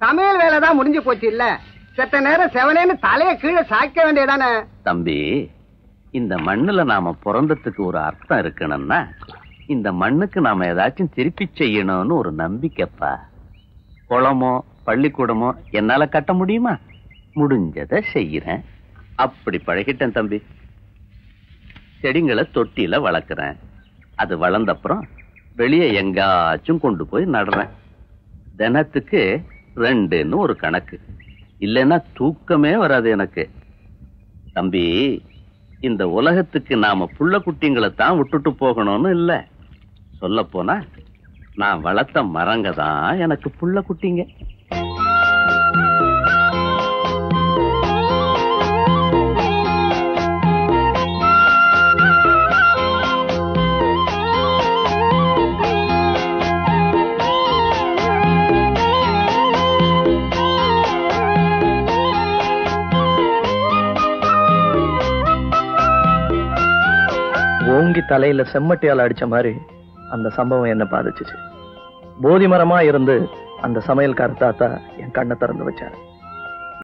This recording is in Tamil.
சமையல் வேலை தான் முடிஞ்சு போச்சு இல்ல. செத்த நேரம் செவனேன்னு தலைய கீழே சாய்க்க வேண்டியதானே? தம்பி இந்த மண்ணுல நாம பிறந்ததுக்கு ஒரு அர்த்தம் இருக்கணும்னா இந்த மண்ணுக்கு நாம ஏதாச்சும் திருப்பி செய்யணும்னு ஒரு நம்பிக்கைப்பா. குளமோ பள்ளிக்கூடமோ என்னால கட்ட முடியுமா? முடிஞ்சதை செய்யறேன். அப்படி பழகிட்டேன் தம்பி. செடிங்களை தொட்டியில வளர்க்குறேன். அது வளர்ந்தப்புறம் வெளியே எங்காச்சும் கொண்டு போய் நடுறேன். தினத்துக்கு ரெண்டுன்னு ஒரு கணக்கு. இல்லைன்னா தூக்கமே வராது எனக்கு. தம்பி இந்த உலகத்துக்கு நாம புள்ள குட்டிங்களை தான் விட்டுட்டு போகணும்னு இல்ல. சொல்ல போனா நான் வளர்த்த மரங்க தான் எனக்கு புள்ள குட்டிங்க. ஓங்கி தலையில செம்மட்டியால் அடிச்ச மாதிரி அந்த சம்பவம் என்ன பாதிச்சுச்சு. போதி மரமா இருந்து அந்த சமையல்கார தாத்தா என் கண்ணை திறந்து வச்சாரு.